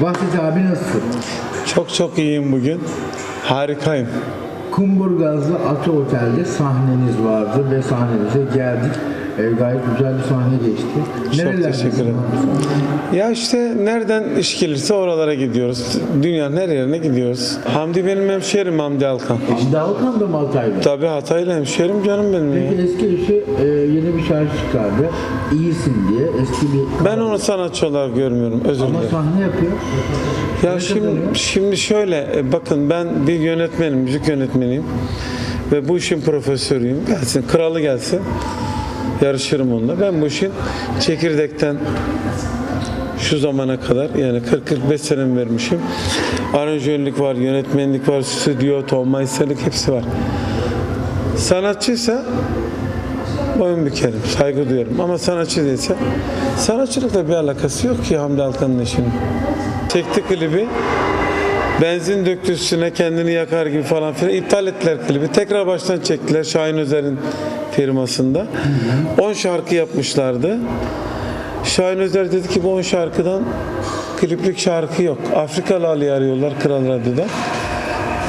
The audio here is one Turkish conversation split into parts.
Vahdet abi nasılsın? Çok çok iyiyim bugün. Harikayım. Kumburgaz'da Ata Otel'de sahneniz vardı ve sahnenize geldik. E, gayet güzel bir sahne geçti. Nerelerdesin teşekkür ederim. Ya işte nereden iş gelirse oralara gidiyoruz. Dünyanın her yerine gidiyoruz. Hamdi benim hemşerim Hamdi Alkan. sen? E, Şimdi Avukan da mı Altay'da? Tabii Hataylı hemşerim canım benim ya. Peki eski eşi e, yeni bir şarkı çıkardı. İyisin diye eski bir... Ben onu sanatçı olarak görmüyorum. Özür Ama dilerim. sahne yapıyor. Ya şimdi, şimdi şöyle e, bakın ben bir yönetmenim, müzik yönetmeniyim. Ve bu işin profesörüyüm. Gelsin, kralı gelsin. Yarışırım onunla. Ben bu işin çekirdekten şu zamana kadar yani 40-45 senem vermişim. Aranjörlük var, yönetmenlik var, stüdyo, tonmayserlik hepsi var. Sanatçıysa boyun bükerim, saygı duyarım. Ama sanatçı değilse sanatçılıkla bir alakası yok ki Hamdi Alkan'ın işinin. Çekti klibi. Benzin döktü üstüne kendini yakar gibi falan filan. iptal ettiler klibi. Tekrar baştan çektiler Şahin Özer'in firmasında. 10 şarkı yapmışlardı. Şahin Özer dedi ki bu 10 şarkıdan kliplik şarkı yok. Afrikalı Ali'yi arıyorlar Kral Radyo'da.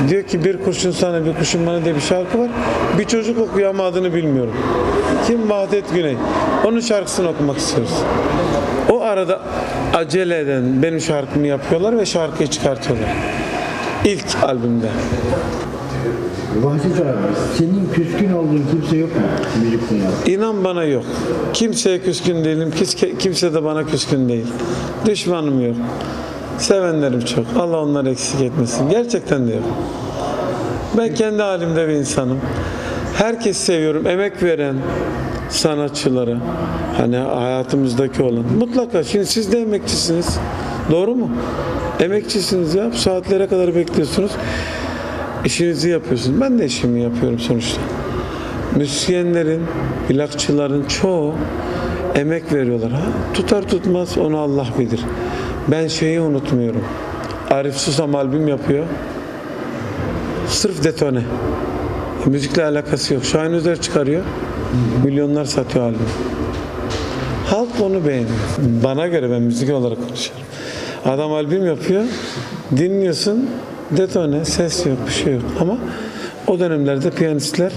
Diyor ki bir kurşun sana bir kurşun bana diye bir şarkı var. Bir çocuk okuyor ama adını bilmiyorum. Kim? Vahdet Güney. Onun şarkısını okumak istiyoruz. O arada acele eden benim şarkımı yapıyorlar ve şarkıyı çıkartıyorlar. İlk albümde. Vahdet abi senin küskün olduğun kimse yok mu müzik dünyasında? İnan bana yok. Kimseye küskün değilim. Kimse, kimse de bana küskün değil. Düşmanım yok. Sevenlerim çok. Allah onları eksik etmesin. Gerçekten de yok. Ben kendi halimde bir insanım. Herkes seviyorum. Emek veren sanatçıları. Hani hayatımızdaki olan. Mutlaka. Şimdi siz de emekçisiniz. Doğru mu? Emekçisiniz ya. Saatlere kadar bekliyorsunuz. İşinizi yapıyorsunuz. Ben de işimi yapıyorum sonuçta. Müzisyenlerin, plakçıların çoğu emek veriyorlar. Ha? Tutar tutmaz onu Allah bilir. Ben şeyi unutmuyorum. Arif Susam albüm yapıyor. Sırf detone. Müzikle alakası yok. Şahin Özer çıkarıyor. Milyonlar satıyor albüm. Halk onu beğeniyor. Bana göre ben müzik olarak konuşuyorum. Adam albüm yapıyor. Dinliyorsun. Detone, ses yok, bir şey yok. Ama o dönemlerde piyanistler,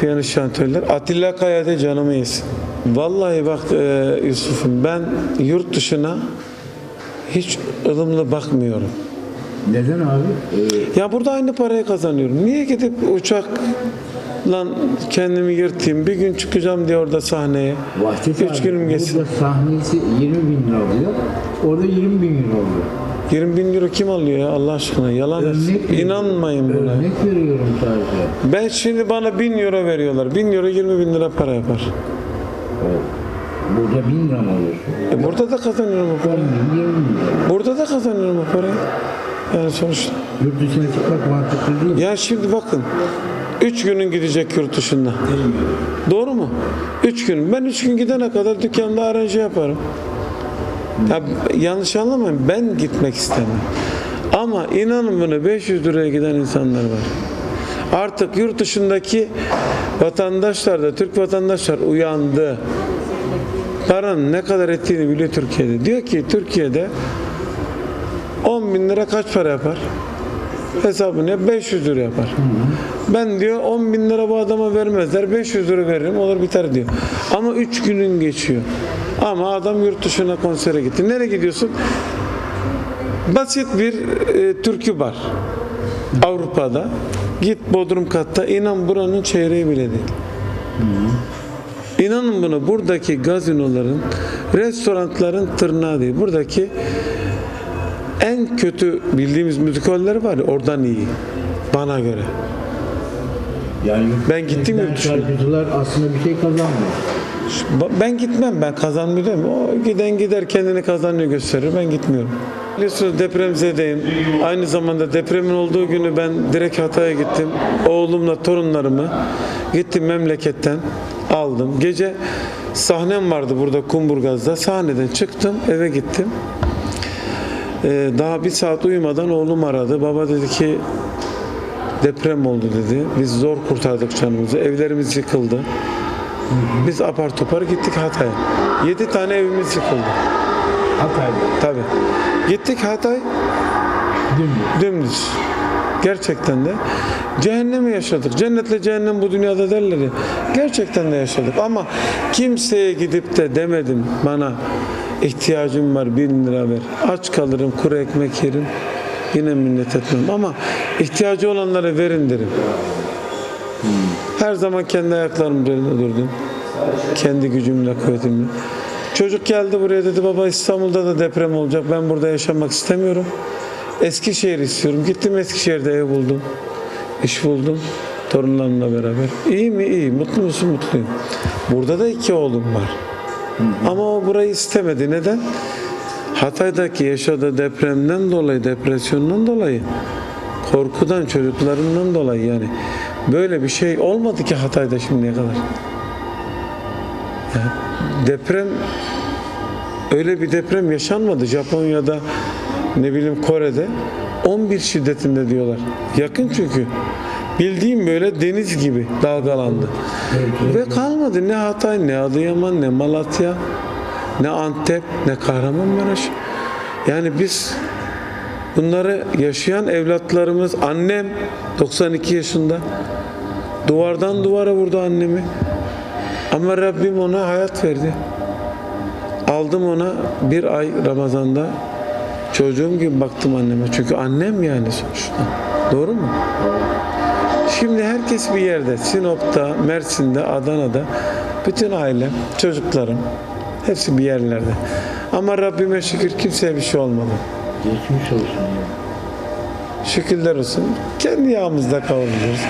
piyanist şantörler Atilla Kaya'da canımı yesin. Vallahi bak e, Yusuf'um ben yurt dışına hiç ılımlı bakmıyorum. Neden abi? Ee, Ya burada aynı parayı kazanıyorum. Niye gidip uçakla kendimi yırtayım? Bir gün çıkacağım diye orada sahneye. Vahdet Üç abi, günüm geçsin. Burada sahnesi 20 bin lira alıyor. Orada 20 bin euro alıyor. 20 bin euro kim alıyor ya Allah aşkına? Yalan. Örnek İnanmayın buna. Örnek veriyorum sadece. Ben şimdi bana 1000 euro veriyorlar. 1000 euro 20 bin lira para yapar. Evet. Burada 1000 lira mı alıyorsun? E burada da kazanıyorum o 10 parayı. bin, 20 bin lira. Burada da kazanıyorum o parayı. Yani sonuçta. Yurt dışına çıkmak mantıklı değil. Ya şimdi bakın. 3 günün gidecek yurt dışında. Doğru mu? 3 gün. Ben 3 gün gidene kadar dükkanda aranje yaparım. Ya, yanlış anlamayın. Ben gitmek istemem. Ama inanın buna 500 liraya giden insanlar var. Artık yurt dışındaki vatandaşlar da Türk vatandaşlar uyandı. Paranın ne kadar ettiğini biliyor Türkiye'de. Diyor ki Türkiye'de 10 bin lira kaç para yapar? Hesabını yap 500 lira yapar. Ben diyor 10 bin lira bu adama vermezler 500 lira veririm olur biter diyor. Ama 3 günün geçiyor. Ama adam yurt dışına konsere gitti. Nereye gidiyorsun? Basit bir e, türkü var. Avrupa'da. Git Bodrum katta inan buranın çeyreği bile değil. İnanın buna buradaki gazinoların, restoranların tırnağı değil. Buradaki en kötü bildiğimiz müzikoller var ya oradan iyi. Bana göre. Yani Ben gittim dışına. Şarkıcılar aslında bir şey kazanmıyor. Ben gitmem ben kazanmıyorum. O giden gider kendini kazanıyor gösterir. Ben gitmiyorum. Biliyorsunuz depremzedeyim. Aynı zamanda depremin olduğu günü ben direkt Hatay'a gittim. Oğlumla torunlarımı gittim memleketten aldım. Gece sahnem vardı burada Kumburgaz'da. Sahneden çıktım eve gittim. Ee, daha bir saat uyumadan oğlum aradı. Baba dedi ki deprem oldu dedi. Biz zor kurtardık canımızı. Evlerimiz yıkıldı. Biz apar topar gittik Hatay'a. 7 tane evimiz yıkıldı. Hatay'da. Tabii. Gittik Hatay Dümdüz. dümdüz. Gerçekten de cehennemi yaşadık. Cennetle cehennem bu dünyada derler ya. Gerçekten de yaşadık. Ama kimseye gidip de demedim bana ihtiyacım var bin lira ver. Aç kalırım kuru ekmek yerim. Yine minnet etmem ama ihtiyacı olanlara verin derim. Her zaman kendi ayaklarım üzerinde durdum. Kendi gücümle, kuvvetimle. Çocuk geldi buraya dedi baba İstanbul'da da deprem olacak. Ben burada yaşamak istemiyorum. Eskişehir istiyorum. Gittim Eskişehir'de ev buldum. İş buldum. Torunlarımla beraber. İyi mi? İyi. Mutlu musun? Mutluyum. Burada da iki oğlum var. Ama o burayı istemedi. Neden? Hatay'daki yaşadığı depremden dolayı, depresyondan dolayı, korkudan, çocuklarından dolayı yani böyle bir şey olmadı ki Hatay'da şimdiye kadar. Ya deprem öyle bir deprem yaşanmadı Japonya'da ne bileyim Kore'de 11 şiddetinde diyorlar. Yakın çünkü. Bildiğim böyle deniz gibi dalgalandı. Ve kalmadı ne Hatay, ne Adıyaman, ne Malatya, ne Antep, ne Kahramanmaraş. Yani biz bunları yaşayan evlatlarımız, annem 92 yaşında duvardan duvara vurdu annemi. Ama Rabbim ona hayat verdi. Aldım ona bir ay Ramazan'da çocuğum gibi baktım anneme. Çünkü annem yani sonuçta. Doğru mu? Şimdi herkes bir yerde. Sinop'ta, Mersin'de, Adana'da. Bütün ailem, çocuklarım hepsi bir yerlerde. Ama Rabbime şükür kimseye bir şey olmadı. Geçmiş olsun. Şükürler olsun. Kendi yağımızda kavruluyoruz.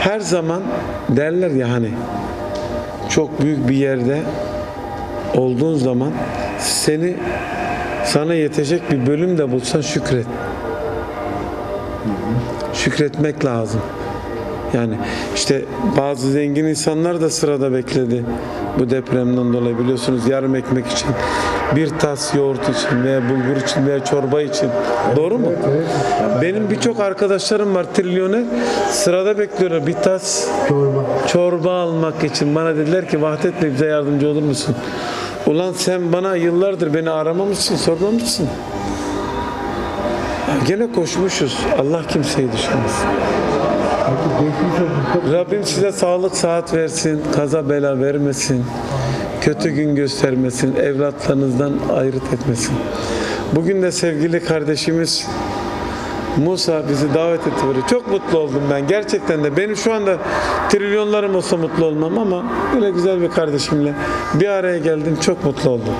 Her zaman derler ya hani çok büyük bir yerde olduğun zaman seni sana yetecek bir bölüm de bulsan şükret. Şükretmek lazım. Yani işte bazı zengin insanlar da sırada bekledi bu depremden dolayı biliyorsunuz yarım ekmek için bir tas yoğurt için veya bulgur için veya çorba için doğru mu? Benim birçok arkadaşlarım var trilyoner sırada bekliyorlar bir tas Çorba. çorba almak için bana dediler ki Vahdet Bey bize yardımcı olur musun? Ulan sen bana yıllardır beni aramamışsın, sormamışsın. Gene koşmuşuz. Allah kimseyi düşürmez. Rabbim size sağlık saat versin, kaza bela vermesin, kötü gün göstermesin, evlatlarınızdan ayrıt etmesin. Bugün de sevgili kardeşimiz Musa bizi davet etti buraya. Çok mutlu oldum ben. Gerçekten de benim şu anda trilyonlarım olsa mutlu olmam ama böyle güzel bir kardeşimle bir araya geldim. Çok mutlu oldum.